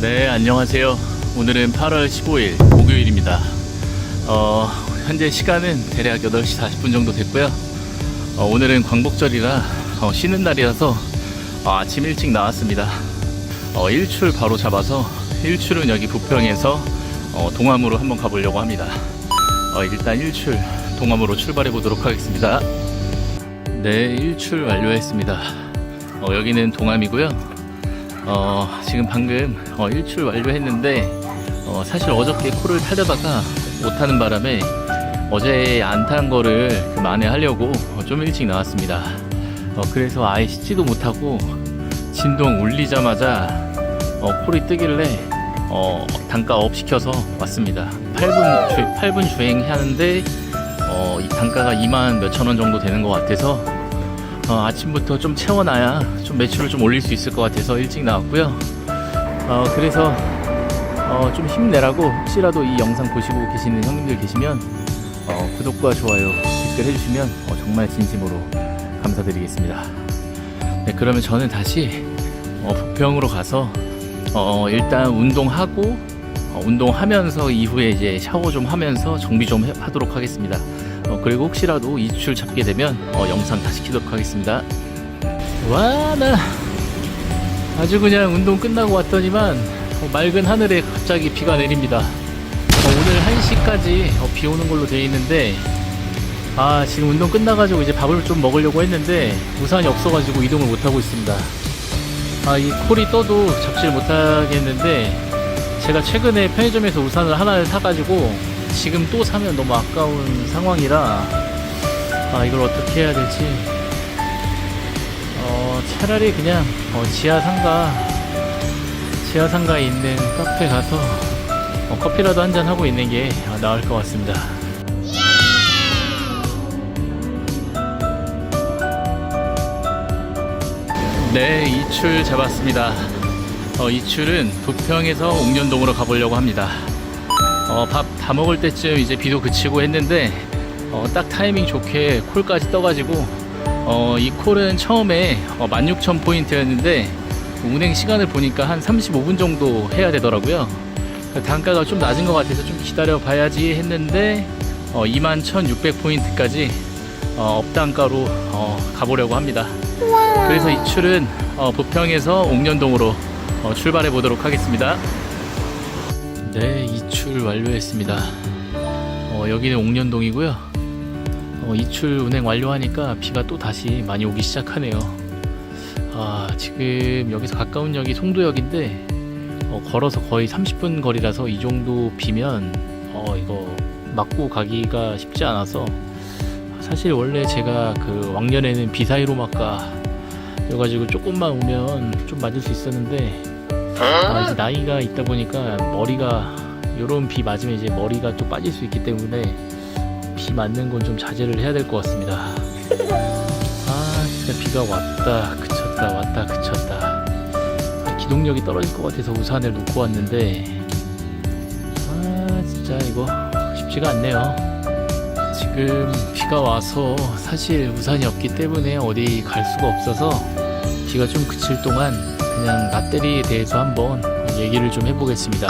네, 안녕하세요. 오늘은 8월 15일 목요일입니다. 어, 현재 시간은 대략 8시 40분 정도 됐고요. 어, 오늘은 광복절이라 어, 쉬는 날이라서 어, 아침 일찍 나왔습니다. 어, 일출 바로 잡아서 일출은 여기 부평에서 어, 동암으로 한번 가보려고 합니다. 어, 일단 일출 동암으로 출발해 보도록 하겠습니다. 네, 일출 완료했습니다. 어, 여기는 동암이고요. 어, 지금 방금 어, 일출 완료했는데 어, 사실 어저께 코를 타려다가 못하는 바람에 어제 안 탄 거를 그 만회하려고 어, 좀 일찍 나왔습니다. 어, 그래서 아예 씻지도 못하고 진동 울리자마자 어, 콜이 뜨길래 어, 단가 업 시켜서 왔습니다. 8분, 주, 8분 주행하는데 어, 이 단가가 2만 몇천 원 정도 되는 것 같아서 어, 아침부터 좀 채워놔야 좀 매출을 좀 올릴 수 있을 것 같아서 일찍 나왔고요. 어, 그래서 어, 좀 힘내라고 혹시라도 이 영상 보시고 계시는 형님들 계시면 어, 구독과 좋아요, 댓글 해주시면 어, 정말 진심으로 감사드리겠습니다. 네, 그러면 저는 다시 어, 부평으로 가서 어, 일단 운동하고 어, 운동하면서 이후에 이제 샤워 좀 하면서 정비 좀 해- 하도록 하겠습니다. 어, 그리고 혹시라도 이출 잡게 되면 어, 영상 다시 키도록 하겠습니다. 와, 나 아주 그냥 운동 끝나고 왔더니만 어, 맑은 하늘에 갑자기 비가 내립니다. 어, 오늘 1시까지 어, 비 오는 걸로 되어 있는데 아 지금 운동 끝나가지고 이제 밥을 좀 먹으려고 했는데 우산이 없어가지고 이동을 못하고 있습니다. 아 이 콜이 떠도 잡지를 못하겠는데 제가 최근에 편의점에서 우산을 하나를 사가지고 지금 또 사면 너무 아까운 상황이라 아 이걸 어떻게 해야 될지 어 차라리 그냥 어, 지하 상가 지하 상가에 있는 카페 가서 어, 커피라도 한잔 하고 있는 게 어, 나을 것 같습니다. 네, 이출 잡았습니다. 어, 이출은 부평에서 옥년동으로 가보려고 합니다. 어, 밥 다 먹을 때쯤 이제 비도 그치고 했는데 어, 딱 타이밍 좋게 콜까지 떠가지고 어, 이 콜은 처음에 어, 16,000 포인트였는데 운행 시간을 보니까 한 35분 정도 해야 되더라고요. 단가가 좀 낮은 것 같아서 좀 기다려 봐야지 했는데 어, 21,600 포인트까지 어, 업단가로 어, 가보려고 합니다. 그래서 이 출은 어, 부평에서 옥년동으로 어, 출발해 보도록 하겠습니다. 네, 이출 완료했습니다. 어, 여기는 옥년동이고요. 어, 이출 운행 완료하니까 비가 또 다시 많이 오기 시작하네요. 아, 지금 여기서 가까운 역이 송도역인데 어, 걸어서 거의 30분 거리라서 이 정도 비면 어, 이거 맞고 가기가 쉽지 않아서 사실 원래 제가 그 왕년에는 비사이로 막가 여가지고 조금만 오면 좀 맞을 수 있었는데 아, 이제 나이가 있다 보니까 머리가 요런 비 맞으면 이제 머리가 또 빠질 수 있기 때문에 비 맞는 건 좀 자제를 해야 될 것 같습니다. 아 진짜 비가 왔다 그쳤다 왔다 그쳤다 아, 기동력이 떨어질 것 같아서 우산을 놓고 왔는데 아 진짜 이거 쉽지가 않네요. 지금 비가 와서 사실 우산이 없기 때문에 어디 갈 수가 없어서 비가 좀 그칠 동안 그냥 낫대리에 대해서 한번 얘기를 좀 해보겠습니다.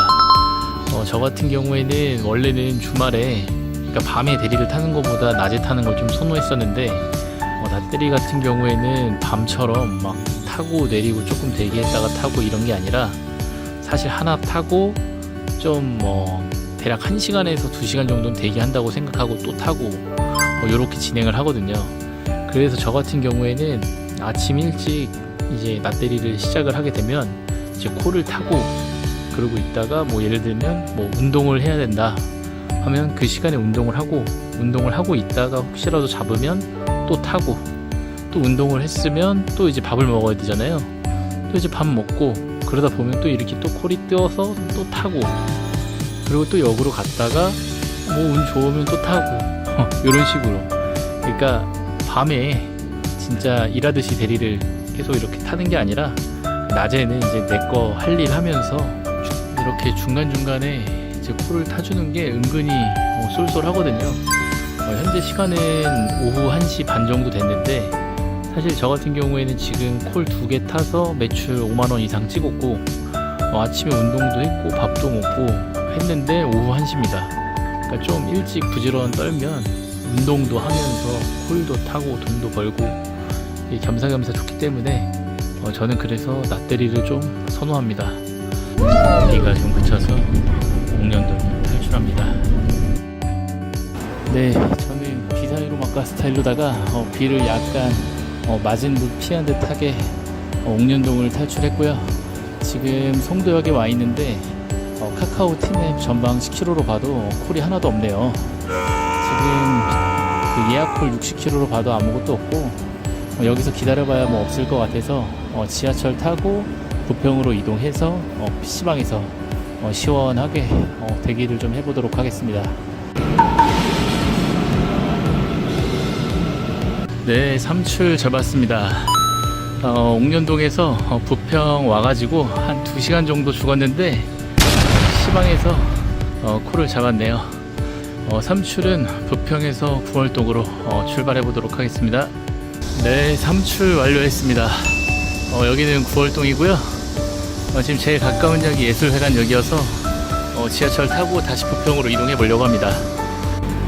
어, 저 같은 경우에는 원래는 주말에 그러니까 밤에 대리를 타는 것보다 낮에 타는 걸 좀 선호했었는데 어, 낫대리 같은 경우에는 밤처럼 막 타고 내리고 조금 대기했다가 타고 이런 게 아니라 사실 하나 타고 좀뭐 대략 1시간에서 2시간 정도는 대기한다고 생각하고 또 타고 이렇게 진행을 하거든요. 그래서 저 같은 경우에는 아침 일찍 이제 낮대리를 시작을 하게 되면 이제 코를 타고 그러고 있다가 뭐 예를 들면 뭐 운동을 해야 된다 하면 그 시간에 운동을 하고 운동을 하고 있다가 혹시라도 잡으면 또 타고 또 운동을 했으면 또 이제 밥을 먹어야 되잖아요. 또 이제 밥 먹고 그러다 보면 또 이렇게 또 콜이 뜨어서 또 타고 그리고 또 역으로 갔다가 뭐 운 좋으면 또 타고 이런 식으로 그러니까 밤에 진짜 일하듯이 대리를 계속 이렇게 타는 게 아니라 낮에는 이제 내 거 할 일 하면서 주- 이렇게 중간중간에 이제 콜을 타주는 게 은근히 어, 쏠쏠하거든요. 어, 현재 시간은 오후 1시 반 정도 됐는데 사실 저 같은 경우에는 지금 콜 두 개 타서 매출 5만원 이상 찍었고 어, 아침에 운동도 했고 밥도 먹고 했는데 오후 1시입니다. 그러니까 좀 일찍 부지런 떨면 운동도 하면서 콜도 타고 돈도 벌고 겸사겸사 좋기 때문에 어, 저는 그래서 낮대리를 좀 선호합니다. 비가 좀 그쳐서 옥년동 탈출합니다. 네, 저는 비 사이로 막가 스타일로다가 어, 비를 약간 어, 맞은 듯 피한 듯하게 어, 옥년동을 탈출했고요. 지금 송도역에 와 있는데 어, 카카오 티맵 전방 10km로 봐도 콜이 하나도 없네요. 지금 그 예약 콜 60km로 봐도 아무것도 없고 어, 여기서 기다려봐야 뭐 없을 것 같아서 어, 지하철 타고 부평으로 이동해서 어, PC방에서 어, 시원하게 어, 대기를 좀 해보도록 하겠습니다. 네, 삼출 잡았습니다. 어, 옥년동에서 어, 부평 와가지고 한 2시간 정도 죽었는데 시방에서 어, 콜을 잡았네요. 어, 삼출은 부평에서 구월동으로 어, 출발해 보도록 하겠습니다. 네, 삼출 완료했습니다. 어, 여기는 구월동이고요. 어, 지금 제일 가까운 역이 예술회관역이어서 어, 지하철 타고 다시 부평으로 이동해 보려고 합니다.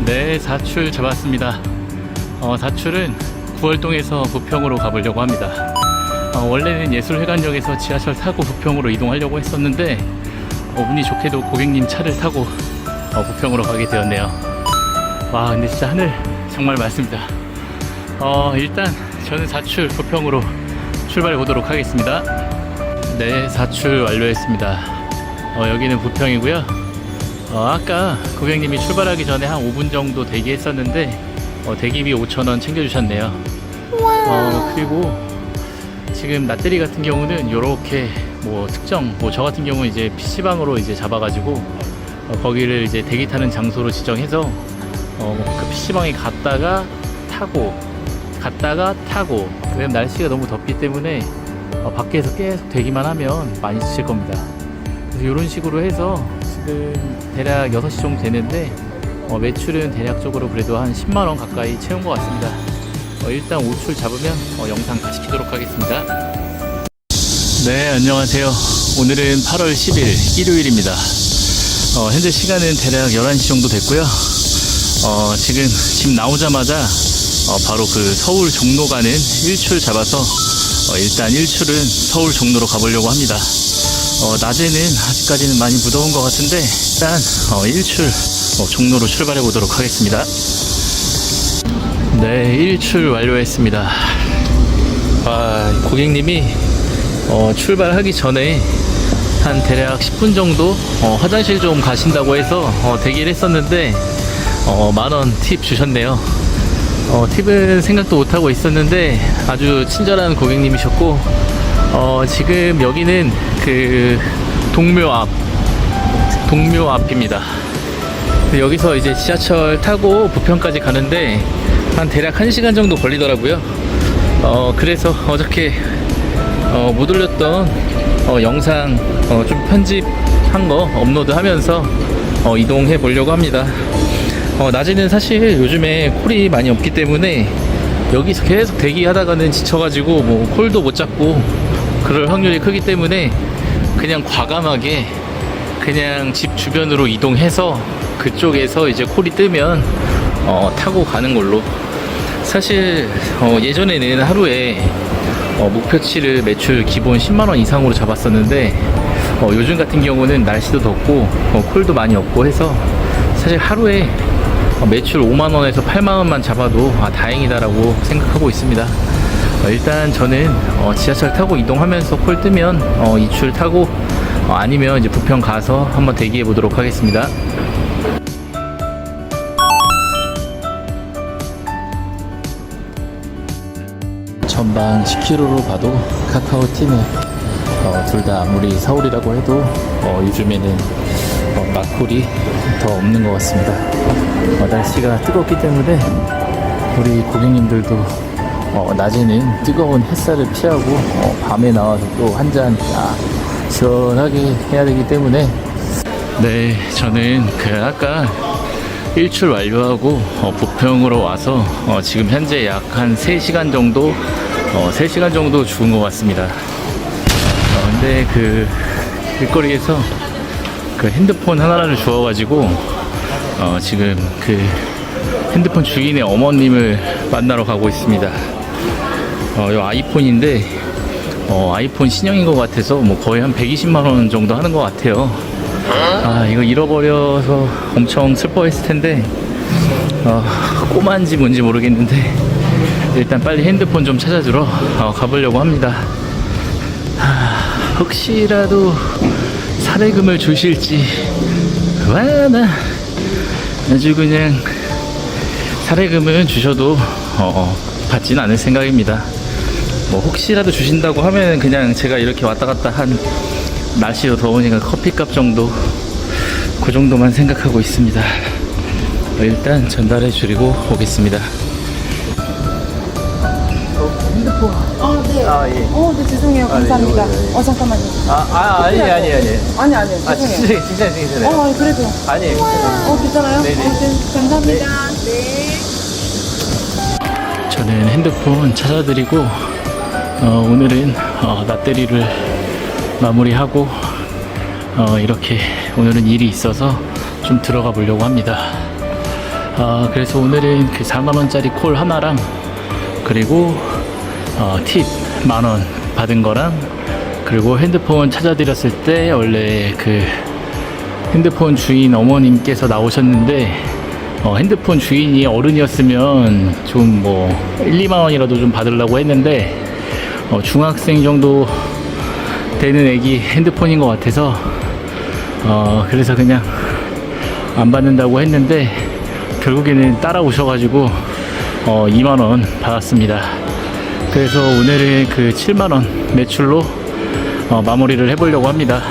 네, 사출 잡았습니다. 어, 사출은 구월동에서 부평으로 가보려고 합니다. 어, 원래는 예술회관역에서 지하철 타고 부평으로 이동하려고 했었는데 어, 운이 좋게도 고객님 차를 타고 어, 부평으로 가게 되었네요. 와 근데 진짜 하늘 정말 맑습니다. 어, 일단 저는 사출 부평으로 출발해 보도록 하겠습니다. 네 사출 완료했습니다. 어, 여기는 부평이고요. 어, 아까 고객님이 출발하기 전에 한 5분 정도 대기했었는데 어, 대기비 5,000원 챙겨주셨네요. 어, 그리고 지금 나들이 같은 경우는 이렇게 뭐 특정, 뭐 저 같은 경우는 이제 PC방으로 이제 잡아가지고 어, 거기를 이제 대기 타는 장소로 지정해서 어, 그 PC방에 갔다가 타고 갔다가 타고 왜냐면 날씨가 너무 덥기 때문에 어, 밖에서 계속 대기만 하면 많이 지칠 겁니다. 그래서 이런 식으로 해서 지금 대략 6시 정도 되는데 어, 매출은 대략적으로 그래도 한 10만 원 가까이 채운 것 같습니다. 어, 일단 5출 잡으면 어, 영상 다 시 키도록 하겠습니다. 네, 안녕하세요. 오늘은 8월 10일 일요일입니다. 어, 현재 시간은 대략 11시 정도 됐고요. 어, 지금 집 나오자마자 어, 바로 그 서울 종로 가는 1출 잡아서 어, 일단 1출은 서울 종로로 가보려고 합니다. 어, 낮에는 아직까지는 많이 무더운 것 같은데 일단 어, 1출 어, 종로로 출발해 보도록 하겠습니다. 네, 1출 완료했습니다. 아, 고객님이 어, 출발하기 전에 한 대략 10분 정도 어, 화장실 좀 가신다고 해서 어, 대기를 했었는데 어, 만원 팁 주셨네요. 어, 팁은 생각도 못하고 있었는데 아주 친절한 고객님이셨고 어, 지금 여기는 그 동묘 앞 동묘 앞입니다. 여기서 이제 지하철 타고 부평까지 가는데 한 대략 1시간 정도 걸리더라고요. 어, 그래서 어저께 어, 못 올렸던 어, 영상 어, 좀 편집한 거 업로드 하면서 어, 이동해 보려고 합니다. 어, 낮에는 사실 요즘에 콜이 많이 없기 때문에 여기서 계속 대기하다가는 지쳐가지고 뭐 콜도 못 잡고 그럴 확률이 크기 때문에 그냥 과감하게 그냥 집 주변으로 이동해서 그쪽에서 이제 콜이 뜨면 어, 타고 가는 걸로. 사실 어, 예전에는 하루에 어, 목표치를 매출 기본 10만원 이상으로 잡았었는데 어, 요즘 같은 경우는 날씨도 덥고 어, 콜도 많이 없고 해서 사실 하루에 어, 매출 5만원에서 8만원만 잡아도 아, 다행이다라고 생각하고 있습니다. 어, 일단 저는 어, 지하철 타고 이동하면서 콜 뜨면 어, 이출 타고 어, 아니면 이제 부평 가서 한번 대기해 보도록 하겠습니다. 전방 10km로 봐도 카카오 팀에 어, 둘 다 아무리 서울이라고 해도 어, 요즘에는 어, 마콜이 더 없는 것 같습니다. 어, 날씨가 뜨겁기 때문에 우리 고객님들도 어, 낮에는 뜨거운 햇살을 피하고 어, 밤에 나와서 또 한잔 아, 시원하게 해야 되기 때문에 네 저는 그 아까 일출 완료하고 어, 부평으로 와서 어, 지금 현재 약 한 3시간 정도 어, 3시간 정도 죽은 것 같습니다. 어, 근데 그 길거리에서 그 핸드폰 하나를 주워가지고 어, 지금 그 핸드폰 주인의 어머님을 만나러 가고 있습니다. 어, 이 아이폰인데 어, 아이폰 신형인 것 같아서 뭐 거의 한 120만 원 정도 하는 것 같아요. 아 이거 잃어버려서 엄청 슬퍼했을 텐데 어, 꼬만지 뭔지 모르겠는데 일단 빨리 핸드폰 좀 찾아주러 어, 가보려고 합니다. 하, 혹시라도 사례금을 주실지 와나 아주 그냥 사례금은 주셔도 어, 받진 않을 생각입니다. 뭐 혹시라도 주신다고 하면 그냥 제가 이렇게 왔다 갔다 한 날씨도 더우니까 커피값 정도 그 정도만 생각하고 있습니다. 어, 일단 전달해 드리고 오겠습니다. 아, 네. 아, 예. 어, 네, 죄송해요. 감사합니다. 이거, 어, 잠깐만요. 아, 아 아니 아니 아니. 아니, 아니, 아 죄송해요. 진짜 진짜 진짜. 어, 아니, 그래도. 아니. 어, 괜찮아요? 네네. 어, 네, 감사합니다. 네. 저는 핸드폰 찾아드리고 어, 오늘은 어, 납대리를 마무리하고 어, 이렇게 오늘은 일이 있어서 좀 들어가 보려고 합니다. 어, 그래서 오늘은 그 4만 원짜리 콜 하나랑 그리고 어, 팁만 원 받은 거랑 그리고 핸드폰 찾아드렸을 때 원래 그 핸드폰 주인 어머님께서 나오셨는데 어, 핸드폰 주인이 어른이었으면 좀 뭐 1, 2만 원이라도 좀 받으려고 했는데 어, 중학생 정도 되는 애기 핸드폰인 것 같아서 어, 그래서 그냥 안 받는다고 했는데 결국에는 따라오셔가지고 어, 2만 원 받았습니다. 그래서 오늘은 그 7만 원 매출로 어, 마무리를 해보려고 합니다.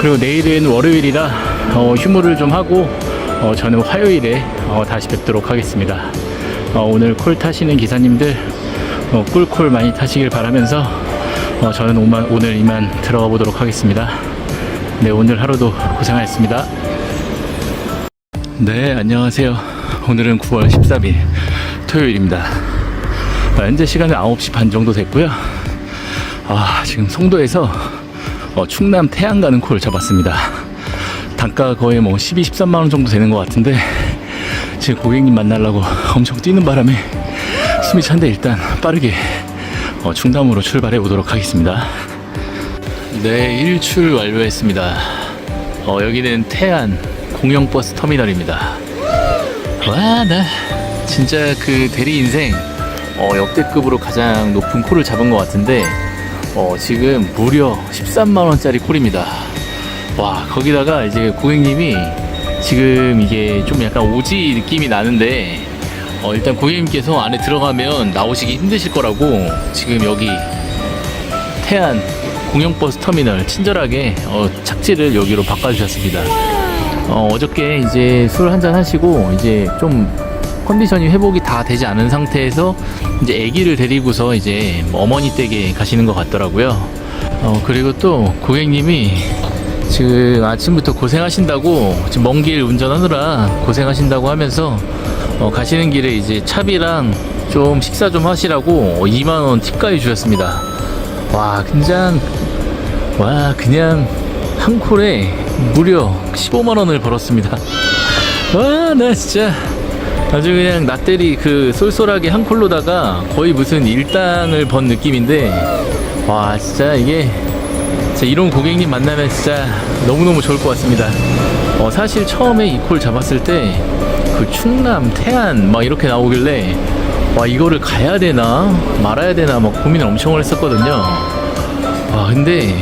그리고 내일은 월요일이라 어, 휴무를 좀 하고 어, 저는 화요일에 어, 다시 뵙도록 하겠습니다. 어, 오늘 콜 타시는 기사님들 어, 꿀콜 많이 타시길 바라면서 어, 저는 오만, 오늘 이만 들어가 보도록 하겠습니다. 네 오늘 하루도 고생하셨습니다. 네 안녕하세요. 오늘은 9월 13일 토요일입니다. 아, 현재 시간은 9시 반 정도 됐고요. 아 지금 송도에서 어, 충남 태안 가는 콜 잡았습니다. 단가 거의 뭐 12, 13만 원 정도 되는 것 같은데 지금 고객님 만나려고 엄청 뛰는 바람에 숨이 찬데 일단 빠르게 어, 충남으로 출발해 보도록 하겠습니다. 네, 일출 완료했습니다. 어, 여기는 태안 공영버스 터미널입니다. 와, 나 진짜 그 대리 인생 어, 역대급으로 가장 높은 콜을 잡은 것 같은데 어, 지금 무려 13만 원짜리 콜입니다. 와, 거기다가 이제 고객님이 지금 이게 좀 약간 오지 느낌이 나는데 어, 일단 고객님께서 안에 들어가면 나오시기 힘드실 거라고 지금 여기 태안 공영버스 터미널 친절하게 어, 착지를 여기로 바꿔주셨습니다. 어, 어저께 이제 술 한잔 하시고 이제 좀 컨디션이 회복이 다 되지 않은 상태에서 이제 아기를 데리고서 이제 뭐 어머니 댁에 가시는 것 같더라고요. 어, 그리고 또 고객님이 지금 아침부터 고생하신다고 지금 먼 길 운전하느라 고생하신다고 하면서 어, 가시는 길에 이제 차비랑 좀 식사 좀 하시라고 2만원 팁까지 주셨습니다. 와, 그냥, 와, 그냥 한 콜에 무려 15만원을 벌었습니다. 와, 나 진짜 아주 그냥 나때리 그 쏠쏠하게 한 콜로다가 거의 무슨 일당을 번 느낌인데, 와, 진짜 이게 진짜 이런 고객님 만나면 진짜 너무너무 좋을 것 같습니다. 어, 사실 처음에 이 콜 잡았을 때 그 충남, 태안 막 이렇게 나오길래 와 이거를 가야 되나 말아야 되나 막 고민을 엄청 했었거든요. 와 근데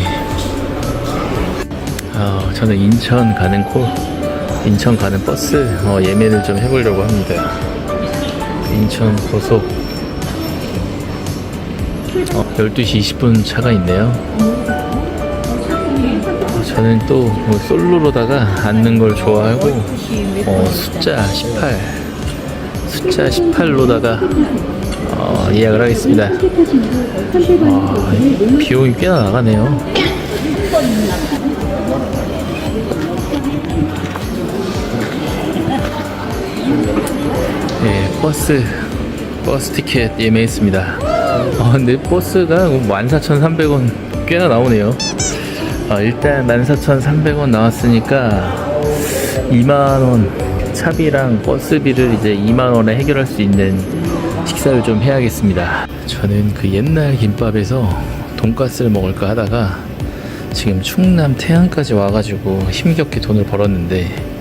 어, 저는 인천 가는 콜, 인천 가는 버스 어, 예매를 좀 해보려고 합니다. 인천 고속 어, 12시 20분 차가 있네요. 저는 또 뭐 솔로로다가 앉는 걸 좋아하고 어, 숫자 18 숫자 18로다가 어, 예약을 하겠습니다. 아, 비용이 꽤나 나가네요. 버스 버스 티켓 예매했습니다. 아, 근데 버스가 14,300원 꽤나 나오네요. 어, 일단 14,300원 나왔으니까 2만원 차비랑 버스비를 이제 2만원에 해결할 수 있는 식사를 좀 해야겠습니다. 저는 그 옛날 김밥에서 돈가스를 먹을까 하다가 지금 충남 태안까지 와가지고 힘겹게 돈을 벌었는데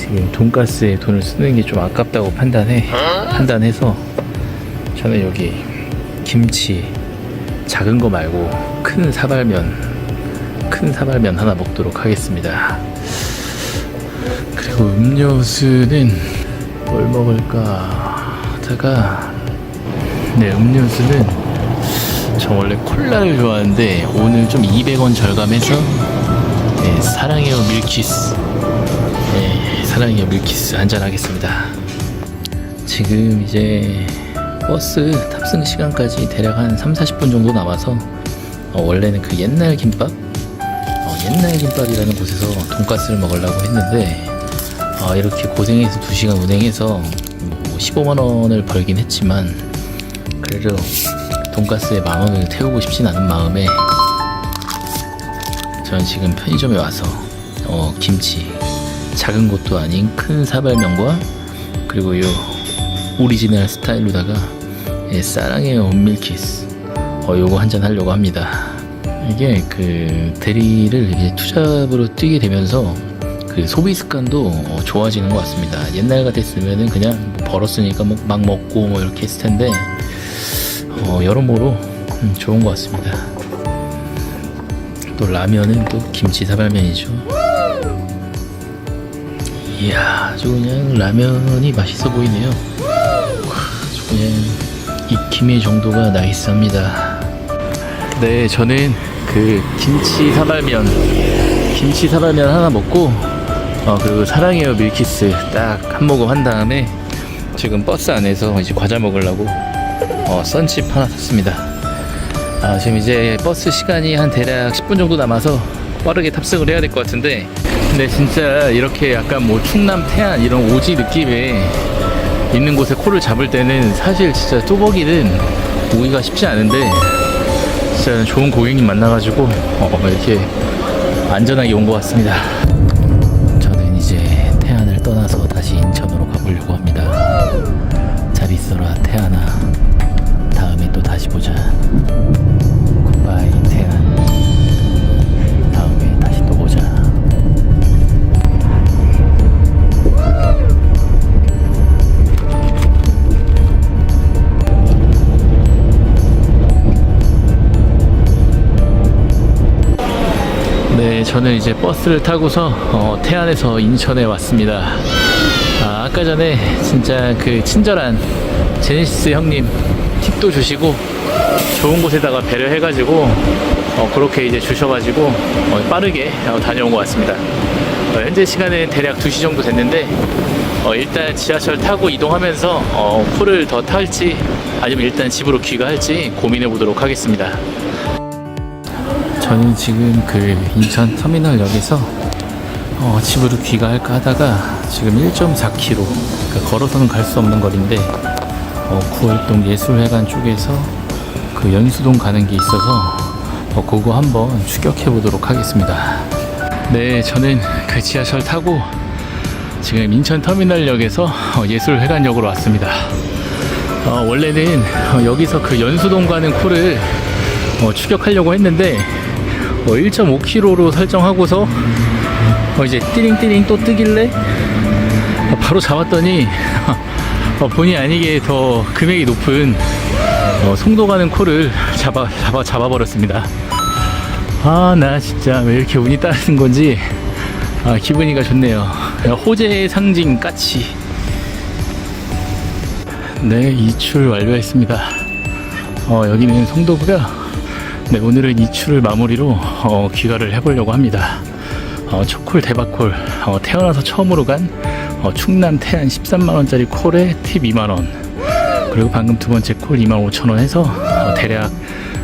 지금 돈가스에 돈을 쓰는 게 좀 아깝다고 판단해 판단해서 저는 여기 김치 작은 거 말고 큰 사발면 큰 사발면 하나 먹도록 하겠습니다. 그리고 음료수는 뭘 먹을까 하다가 네 음료수는 저 원래 콜라를 좋아하는데 오늘 좀 200원 절감해서 네, 사랑해요 밀키스 네, 사랑해요 밀키스 한잔 하겠습니다. 지금 이제 버스 탑승 시간까지 대략 한 3, 40분 정도 남아서 어, 원래는 그 옛날 김밥 어, 옛날 김밥이라는 곳에서 돈가스를 먹으려고 했는데 어, 이렇게 고생해서 2시간 운행해서 뭐 15만 원을 벌긴 했지만 그래도 돈가스에 만 원을 태우고 싶진 않은 마음에 저는 지금 편의점에 와서 어, 김치 작은 것도 아닌 큰 사발면과 그리고 요 오리지널 스타일로다가 예, 사랑해요 온밀키스 어, 요거 한잔 하려고 합니다. 이게 그 대리를 이게 투잡으로 뛰게 되면서 그 소비 습관도 어, 좋아지는 것 같습니다. 옛날 같았으면은 그냥 뭐 벌었으니까 뭐 막 먹고 뭐 이렇게 했을 텐데 어, 여러모로 음, 좋은 것 같습니다. 또 라면은 또 김치 사발면이죠 이야 아주 그냥 라면이 맛있어 보이네요. 와, 아주 그냥 익힘의 정도가 나이스합니다. 네 저는 그 김치 사발면 김치 사발면 하나 먹고 어, 그리고 사랑해요 밀키스 딱 한 모금 한 다음에 지금 버스 안에서 이제 과자 먹으려고 어, 썬칩 하나 샀습니다. 아, 지금 이제 버스 시간이 한 대략 10분 정도 남아서 빠르게 탑승을 해야 될 것 같은데 근데 진짜 이렇게 약간 뭐 충남 태안 이런 오지 느낌에 있는 곳에 코를 잡을 때는 사실 진짜 뚜벅이는 오기가 쉽지 않은데 진짜 좋은 고객님 만나가지고 어, 이렇게 안전하게 온 것 같습니다 저는 이제 버스를 타고서 어, 태안에서 인천에 왔습니다. 아, 아까 전에 진짜 그 친절한 제네시스 형님 팁도 주시고 좋은 곳에다가 배려해가지고 어, 그렇게 이제 주셔가지고 어, 빠르게 어, 다녀온 것 같습니다. 어, 현재 시간은 대략 2시 정도 됐는데 어, 일단 지하철 타고 이동하면서 어, 풀을 더 탈지 아니면 일단 집으로 귀가할지 고민해 보도록 하겠습니다. 저는 지금 그 인천 터미널역에서 어, 집으로 귀가할까 하다가 지금 1.4km 그러니까 걸어서는 갈 수 없는 거리인데 어, 구월동 예술회관 쪽에서 그 연수동 가는 게 있어서 어, 그거 한번 추격해 보도록 하겠습니다. 네, 저는 그 지하철 타고 지금 인천 터미널역에서 어, 예술회관역으로 왔습니다. 어, 원래는 어, 여기서 그 연수동 가는 코를 어, 추격하려고 했는데 어, 1.5km로 설정하고서 어, 이제 띠링띠링 또 뜨길래 어, 바로 잡았더니 어, 본의 아니게 더 금액이 높은 어, 송도 가는 코를 잡아 잡아 잡아버렸습니다. 아 나 진짜 왜 이렇게 운이 따르는 건지 아, 기분이가 좋네요. 호재의 상징 까치. 네 이출 완료했습니다. 어, 여기는 송도고요. 네, 오늘은 이 출을 마무리로 어, 귀가를 해보려고 합니다. 어, 첫콜 대박콜 어, 태어나서 처음으로 간 어, 충남 태안 13만원짜리 콜에 팁 2만원 그리고 방금 두 번째 콜 2만 5천원 해서 어, 대략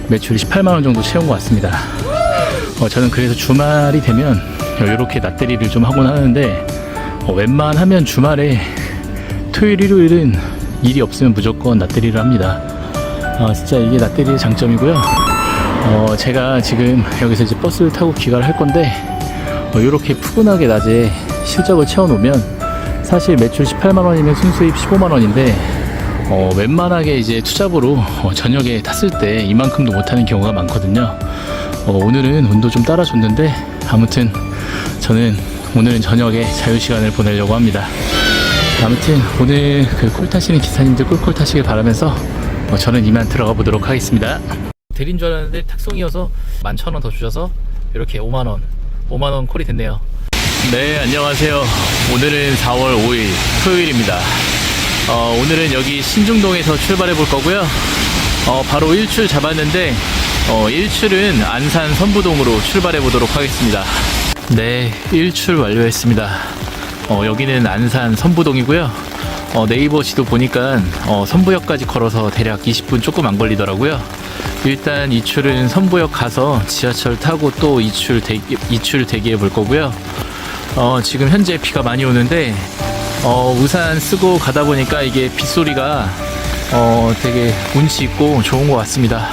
매출이 18만원 정도 채운 것 같습니다. 어, 저는 그래서 주말이 되면 이렇게 낮대리를 좀 하곤 하는데 어, 웬만하면 주말에 토요일 일요일은 일이 없으면 무조건 낮대리를 합니다. 아 진짜 이게 낮대리의 장점이고요. 어, 제가 지금 여기서 이제 버스를 타고 귀가를 할 건데, 어, 이렇게 푸근하게 낮에 실적을 채워놓으면 사실 매출 18만 원이면 순수입 15만 원인데, 어, 웬만하게 이제 투잡으로 어, 저녁에 탔을 때 이만큼도 못하는 경우가 많거든요. 어, 오늘은 운도 좀 따라줬는데, 아무튼 저는 오늘은 저녁에 자유 시간을 보내려고 합니다. 아무튼 오늘 그 콜 타시는 기사님들 꿀꿀 타시길 바라면서 어, 저는 이만 들어가 보도록 하겠습니다. 대리인 줄 알았는데 탁송이어서 11,000원 더 주셔서 이렇게 5만원 5만원 콜이 됐네요. 네 안녕하세요. 오늘은 4월 5일 토요일입니다. 어, 오늘은 여기 신중동에서 출발해 볼 거고요. 어, 바로 일출 잡았는데 어, 일출은 안산 선부동으로 출발해 보도록 하겠습니다. 네 일출 완료했습니다. 어, 여기는 안산 선부동이고요. 어, 네이버 지도 보니까 어, 선부역까지 걸어서 대략 20분 조금 안 걸리더라고요. 일단 이출은 선부역 가서 지하철 타고 또 이출 대기, 이출 대기해 볼 거고요. 어, 지금 현재 비가 많이 오는데 어, 우산 쓰고 가다 보니까 이게 빗소리가 어, 되게 운치 있고 좋은 것 같습니다.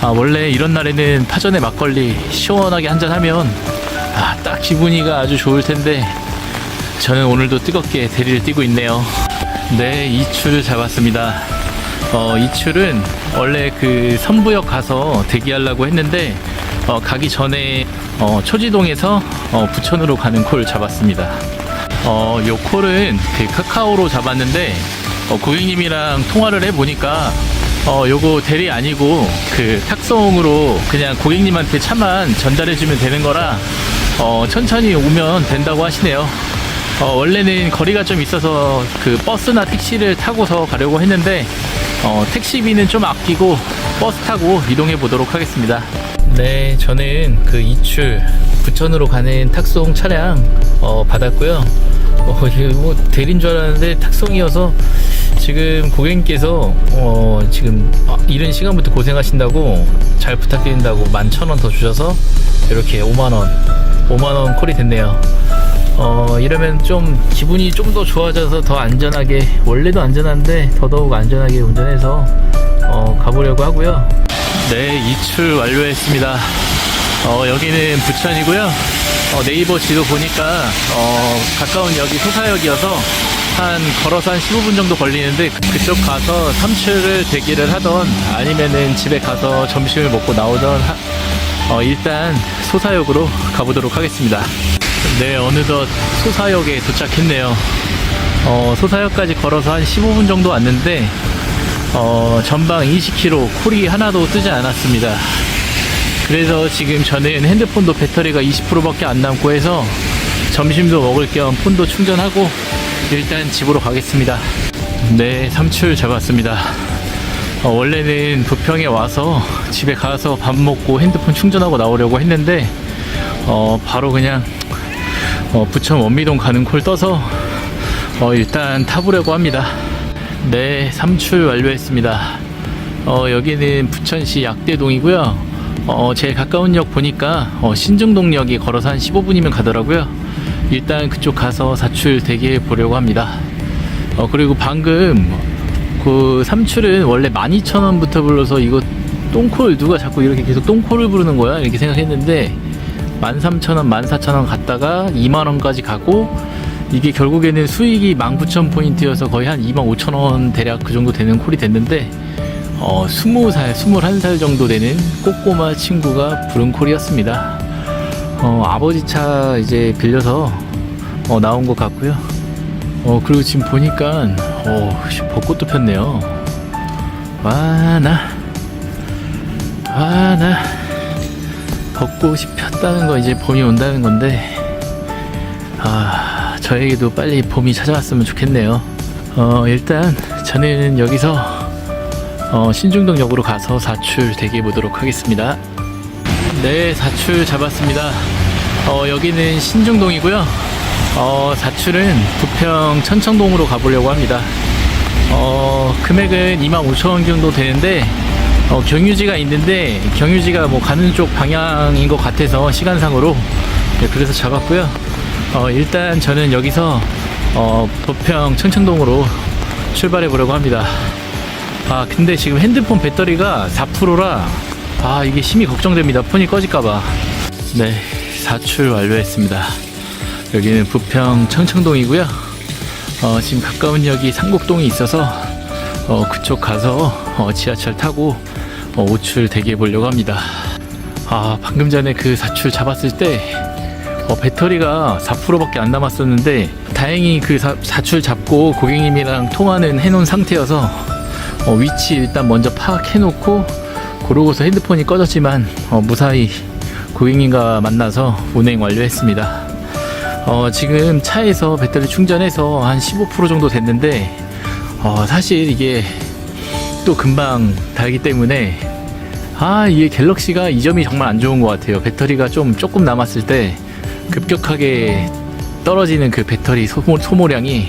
아, 원래 이런 날에는 파전에 막걸리 시원하게 한잔 하면 아, 딱 기분이가 아주 좋을 텐데 저는 오늘도 뜨겁게 대리를 뛰고 있네요. 네, 이출을 잡았습니다. 어, 이출은 원래 그 선부역 가서 대기하려고 했는데 어, 가기 전에 어, 초지동에서 어, 부천으로 가는 콜 잡았습니다. 어, 요 콜은 그 카카오로 잡았는데 어, 고객님이랑 통화를 해보니까 어, 요거 대리 아니고 그 탁송으로 그냥 고객님한테 차만 전달해주면 되는 거라 어, 천천히 오면 된다고 하시네요. 어, 원래는 거리가 좀 있어서 그 버스나 택시를 타고서 가려고 했는데 어, 택시비는 좀 아끼고 버스 타고 이동해 보도록 하겠습니다. 네, 저는 그 이출 부천으로 가는 탁송 차량 어, 받았고요. 어, 이게 뭐 대리인 줄 알았는데 탁송이어서 지금 고객님께서 어, 지금 아, 이른 시간부터 고생하신다고 잘 부탁드린다고 11,000원 더 주셔서 이렇게 5만원 5만원 콜이 됐네요. 어, 이러면 좀 기분이 좀 더 좋아져서 더 안전하게, 원래도 안전한데 더더욱 안전하게 운전해서 어, 가보려고 하고요. 네, 이출 완료했습니다. 어, 여기는 부천이고요. 어, 네이버 지도 보니까 어, 가까운 역이 소사역이어서 한 걸어서 한 15분 정도 걸리는데 그- 그쪽 가서 삼출을 대기를 하던 아니면은 집에 가서 점심을 먹고 나오던 하- 어, 일단 소사역으로 가보도록 하겠습니다. 네, 어느덧 소사역에 도착했네요. 어, 소사역까지 걸어서 한 15분 정도 왔는데, 어, 전방 20km 콜이 하나도 뜨지 않았습니다. 그래서 지금 저는 핸드폰도 배터리가 20%밖에 안 남고 해서 점심도 먹을 겸 폰도 충전하고 일단 집으로 가겠습니다. 네, 삼출 잡았습니다. 어, 원래는 부평에 와서 집에 가서 밥 먹고 핸드폰 충전하고 나오려고 했는데 어, 바로 그냥 어, 부천 원미동 가는 콜 떠서 어, 일단 타보려고 합니다. 네, 삼출 완료했습니다. 어, 여기는 부천시 약대동이고요. 어, 제일 가까운 역 보니까 어, 신중동역이 걸어서 한 15분이면 가더라고요. 일단 그쪽 가서 사출 대기해 보려고 합니다. 어, 그리고 방금 그 삼출은 원래 12,000원부터 불러서 이거 똥콜 누가 자꾸 이렇게 계속 똥콜을 부르는 거야? 이렇게 생각했는데 13,000원, 14,000원 갔다가 2만원까지 가고 이게 결국에는 수익이 19,000포인트여서 거의 한 25,000원 대략 그 정도 되는 콜이 됐는데 어, 20살, 21살 정도 되는 꼬꼬마 친구가 부른 콜이었습니다. 어, 아버지 차 이제 빌려서 어, 나온 것 같고요. 어, 그리고 지금 보니까 어, 씨, 벚꽃도 폈네요. 와, 나. 와, 나. 벚꽃이 폈다는 거 이제 봄이 온다는 건데 아 저에게도 빨리 봄이 찾아왔으면 좋겠네요 어 일단 저는 여기서 어, 신중동역으로 가서 사출 대기해 보도록 하겠습니다 네 사출 잡았습니다 어 여기는 신중동이고요 어 사출은 부평 천청동으로 가보려고 합니다 어 금액은 25,000원 정도 되는데 어, 경유지가 있는데 경유지가 뭐 가는 쪽 방향인 것 같아서 시간상으로 네, 그래서 잡았고요. 어, 일단 저는 여기서 어, 부평 청청동으로 출발해 보려고 합니다. 아 근데 지금 핸드폰 배터리가 4%라 아 이게 심히 걱정됩니다. 폰이 꺼질까봐. 네 사출 완료했습니다. 여기는 부평 청청동이고요. 어, 지금 가까운 역이 상곡동이 있어서 어, 그쪽 가서 어, 지하철 타고 어, 오출 대기해 보려고 합니다. 아 방금 전에 그 사출 잡았을 때 어, 배터리가 4%밖에 안 남았었는데 다행히 그 사, 사출 잡고 고객님이랑 통화는 해놓은 상태여서 어, 위치 일단 먼저 파악해 놓고 그러고서 핸드폰이 꺼졌지만 어, 무사히 고객님과 만나서 운행 완료했습니다. 어, 지금 차에서 배터리 충전해서 한 15% 정도 됐는데 어, 사실 이게 또 금방 달기 때문에 아 이게 갤럭시가 이 점이 정말 안 좋은 것 같아요. 배터리가 좀 조금 남았을 때 급격하게 떨어지는 그 배터리 소모, 소모량이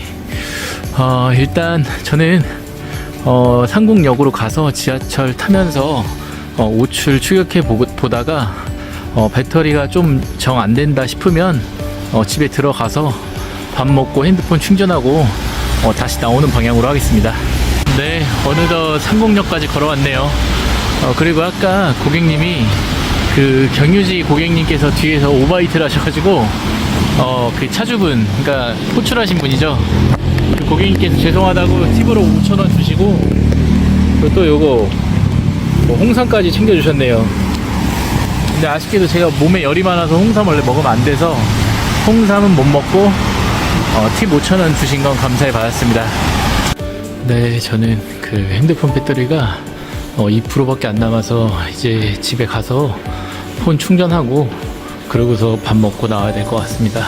어, 일단 저는 어, 상공역으로 가서 지하철 타면서 어, 오출 추격해 보, 보다가 어, 배터리가 좀 정 안 된다 싶으면 어, 집에 들어가서 밥 먹고 핸드폰 충전하고 어, 다시 나오는 방향으로 하겠습니다. 네, 어느덧 상공역까지 걸어왔네요. 어, 그리고 아까 고객님이 그 경유지 고객님께서 뒤에서 오바이트를 하셔가지고 어, 그 차주분, 그러니까 호출하신 분이죠. 그 고객님께서 죄송하다고 팁으로 5,000원 주시고 그리고 또 요거 뭐 홍삼까지 챙겨주셨네요. 근데 아쉽게도 제가 몸에 열이 많아서 홍삼 원래 먹으면 안 돼서 홍삼은 못 먹고 어, 팁 5,000원 주신 건 감사히 받았습니다. 네, 저는 그 핸드폰 배터리가 어, 2%밖에 안 남아서 이제 집에 가서 폰 충전하고 그러고서 밥 먹고 나와야 될 것 같습니다.